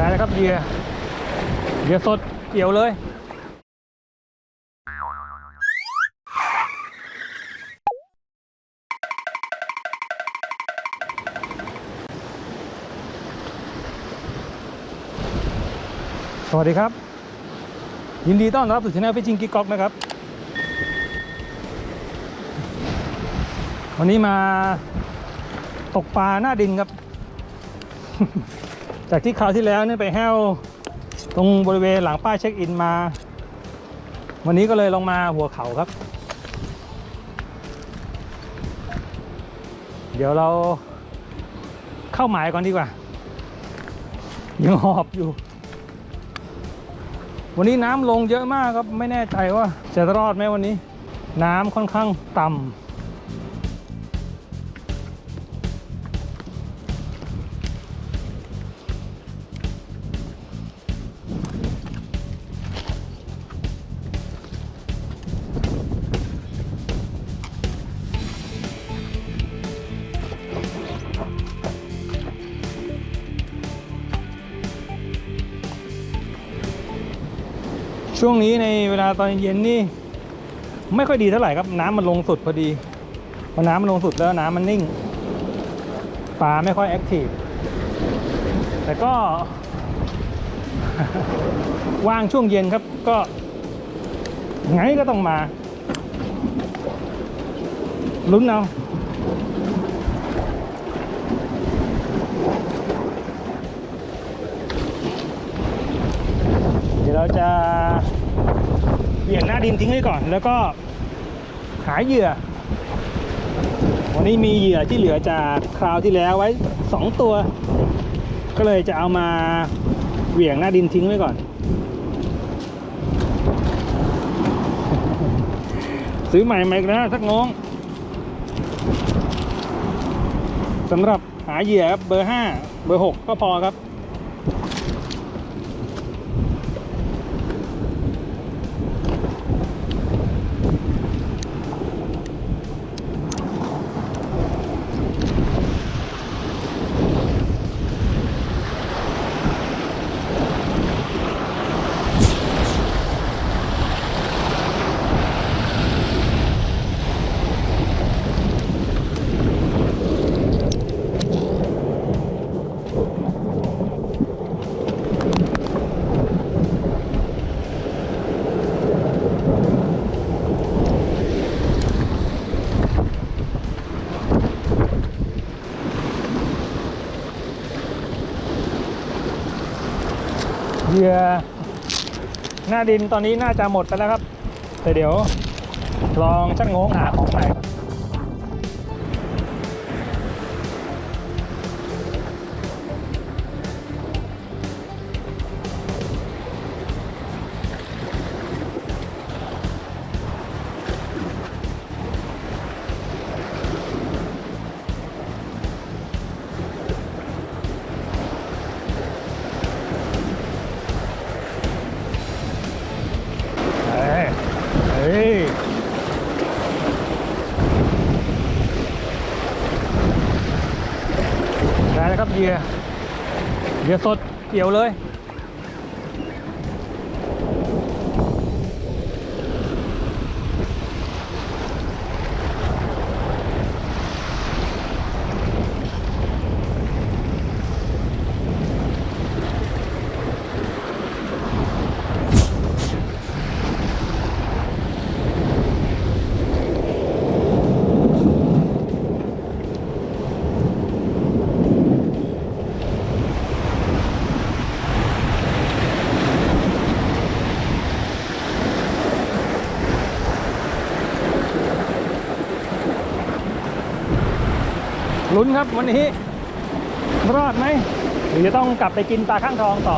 ได้แล้วครับเหยื่อเหยื่อสดเกี่ยวเลยสวัสดีครับ ยินดีต้อนรับสู่ช anel ฟิชชิงกิ๊กก๊อกนะครับ วันนี้มาตกปลาหน้าดินครับ จากที่คราวที่แล้วเนี่ยไปแห้วตรงบริเวณหลังป้ายเช็คอินมา วันนี้ก็เลยลงมาหัวเขาครับ เดี๋ยวเราเข้าหมายก่อนดีกว่า ยังหอบอยู่ วันนี้น้ำลงเยอะมากครับ ไม่แน่ใจว่าจะรอดไหมวันนี้ น้ำค่อนข้างต่ำ ช่วงนี้ในเวลาตอนเย็นนี่ไม่ค่อยดีเท่าไหร่ครับ น้ำมันลงสุดพอดีพอน้ำมันลงสุดแล้วน้ำมันนิ่งปลาไม่ค่อยแอคทีฟแต่ก็ ว่างช่วงเย็นครับก็ไงก็ต้องมาลุ้นเอา ดี๋ยวเราจะเบี่ยงหน้าดินทิ้งไว้ก่อน แล้วก็หาเหยื่อ วันนี้มีเหยื่อที่เหลือจากคราวที่แล้วไว้ 2 ตัว ก็เลยจะเอามาเหวี่ยงหน้าดินทิ้งไว้ก่อน ซื้อใหม่มาอีกแล้วสักงงสำหรับหาเหยื่อครับเบอร์ 5 เบอร์ 6 ก็พอครับ น้าดินตอนนี้น่าจะหมดไปแล้วครับแต่เดี๋ยวลองชักโงงหาของใหม่ ได้แล้วครับเหยื่อเหยื่อสดเกี่ยวเลย ลุ้นครับวันนี้ รอดไหมหรือจะต้องกลับไปกินปลาข้างทองต่อ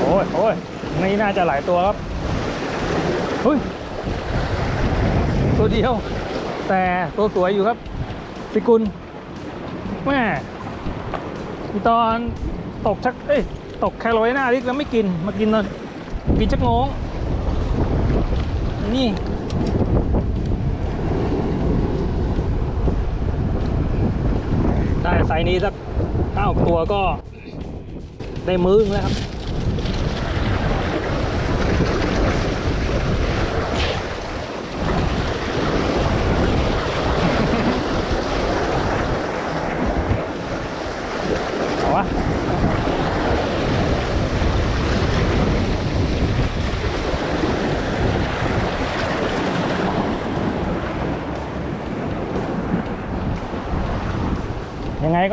โอ้ยโอ้ยนี่น่าจะหลายตัวครับเฮ้ยตัวเดียว แต่ตัวสวยอยู่ครับ สิกุลแม่ตอนตกชักเอ้ยตกแคโรไลนาลิกแล้วไม่กิน มากินตอนกินชักงง นี่ได้ไซนี้สักเก้าตัวก็ได้มื้อแล้วครับ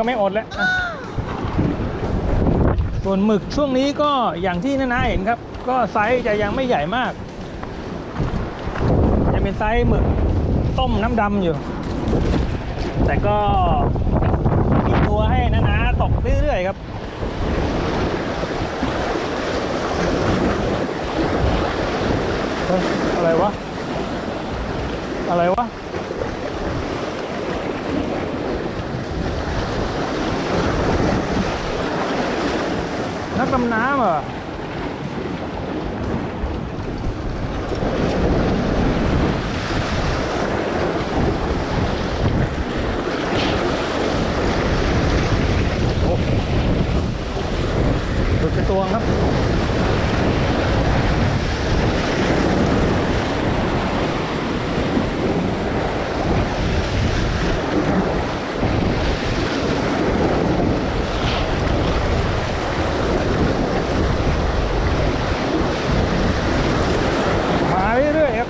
ก็ไม่อดแล้วอะส่วนหมึกช่วงนี้ก็อย่างที่น้าๆเห็นครับ ก็ไซส์จะยังไม่ใหญ่มาก จะเป็นไซส์หมึกต้มน้ำดำอยู่ แต่ก็มีตัวให้น้าๆตกเรื่อยๆครับอะไรวะ อะไรวะ นักดำน้ำเหรอ โอ้หลุดไปตัวครับ มาเรื่อยๆครับ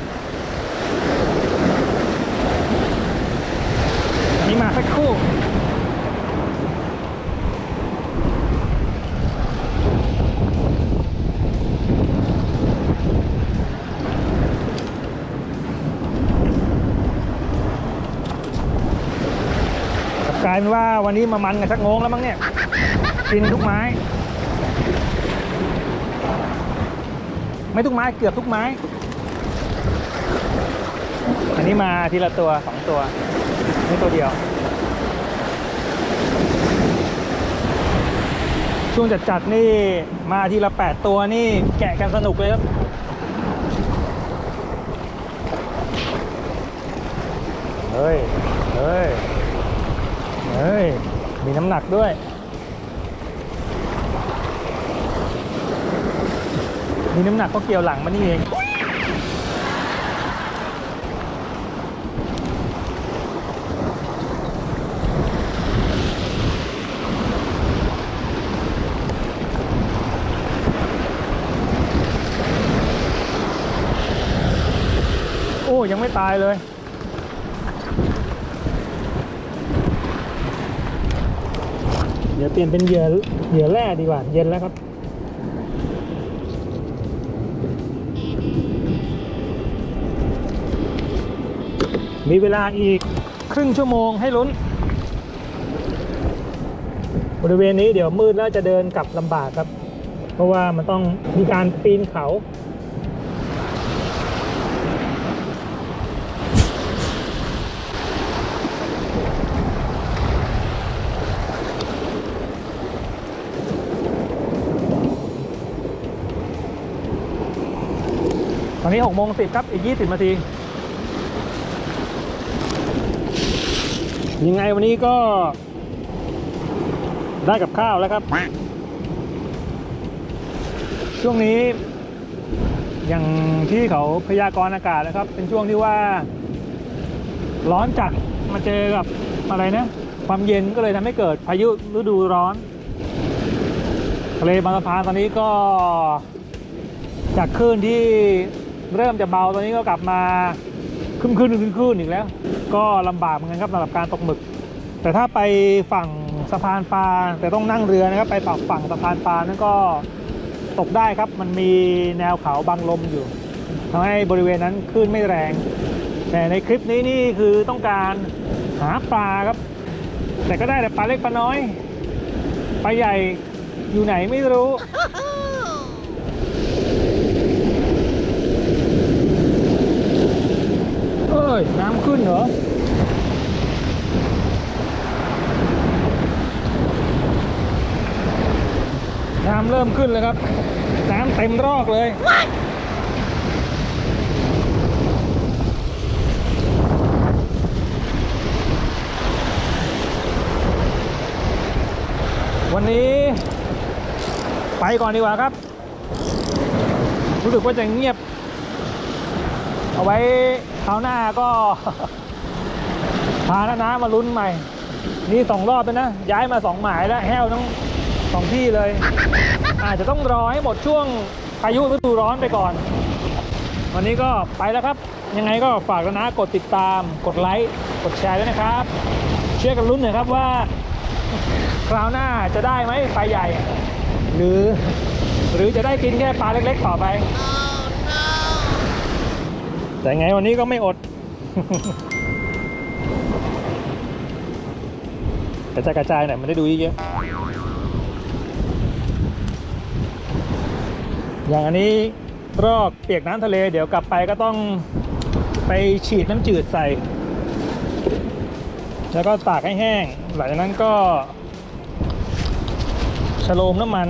นี่มาสักครู่ กลาย เป็นว่าวันนี้มามันกันชักงงแล้วมั้งเนี่ย กินทุกไม้ ไม่ทุกไม้เกือบทุกไม้ อันนี้มาทีละตัวสองตัว นี่ตัวเดียว ช่วงจัดจัดนี่มาทีละแปดตัวนี่แกะกันสนุกเลยครับเฮ้ย เฮ้ย ฮ้ย มีน้ำหนักด้วย มีน้ำหนักก็เกี่ยวหลังมันนี่เองโอ้ยังไม่ตายเลย ดี๋ยวเปลี่ยนเป็นเหยื่อเหยื่อแร่ดีกว่า เย็นแล้วครับ มีเวลาอีกครึ่งชั่วโมงให้ลุ้น บริเวณนี้เดี๋ยวมืดแล้วจะเดินกลับลำบากครับ เพราะว่ามันต้องมีการปีนเขา อนนี้6โมง10 ครับ อีก 20 นาที ยังไงวันนี้ก็ ได้กับข้าวแล้วครับ ช่วงนี้ อย่างที่เขาพยากรณ์อากาศนะครับ เป็นช่วงที่ว่า ร้อนจัดมาเจอกับอะไรนะ ความเย็นก็เลยทำให้เกิดพายุฤดูร้อนทะเลบางสะพานตอนนี้ก็จากคลื่นที่ เริ่มจะเบาตอนนี้ก็กลับมาขึ้นขึ้นขึ้นขึ้นอีกแล้ว ก็ลำบากเหมือนกันครับสำหรับการตกหมึก แต่ถ้าไปฝั่งสะพานปลาแต่ต้องนั่งเรือนะครับไปฝั่งฝั่งสะพานปลานั่นก็ตกได้ครับ มันมีแนวเขาบังลมอยู่ทำให้บริเวณนั้นคลื่นไม่แรง แต่ในคลิปนี้นี่คือต้องการหาปลาครับ แต่ก็ได้แต่ปลาเล็กปลาน้อยปลาใหญ่อยู่ไหนไม่รู้ เอ้ย น้ำขึ้น เหรอน้ำเริ่มขึ้นเลยครับ น้ำเต็มรอกเลยวันนี้ ไปก่อนดีกว่าครับ รู้สึกว่าจะเงียบ เอาไว้คราวหน้าก็ พาน้าน้ามาลุ้นใหม่ นี่สองรอบแล้วนะ ย้ายมาสองหมายแล้วแห้วทั้งสองที่เลย อาจจะต้องรอให้หมดช่วงพายุฤดูร้อนไปก่อน วันนี้ก็ไปแล้วครับ ยังไงก็ฝากแล้วนะกดติดตาม กดไลค์ กดแชร์ด้วยนะครับ เชื่อกันลุ้นหน่อยครับว่า คราวหน้าจะได้ไหมปลาใหญ่ หรือ หรือจะได้กินแค่ปลาเล็กๆต่อไป แต่ไงวันนี้ก็ไม่อด กระจายกระจายหน่อยมันได้ดูเยอะๆอย่างอันนี้รอกเปียกน้ำทะเล เดี๋ยวกลับไปก็ต้องไปฉีดน้ำจืดใส่ แล้วก็ตากให้แห้ง หลังจากนั้นก็ชโลมน้ำมัน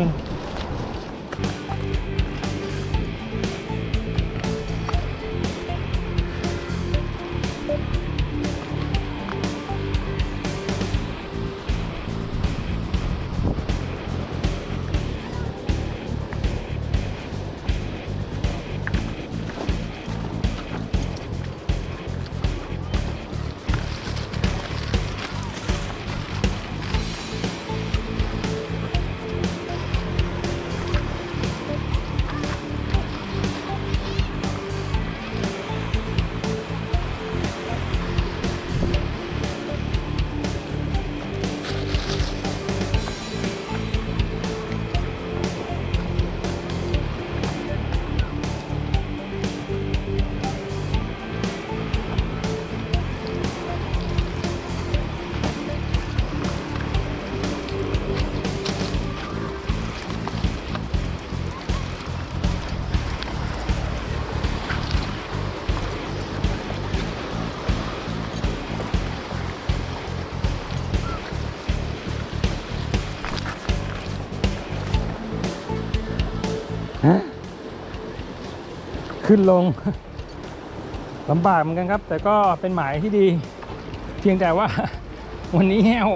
ขึ้นลงลำบากเหมือนกันครับ แต่ก็เป็นหมายที่ดี เพียงแต่ว่าวันนี้แห้ว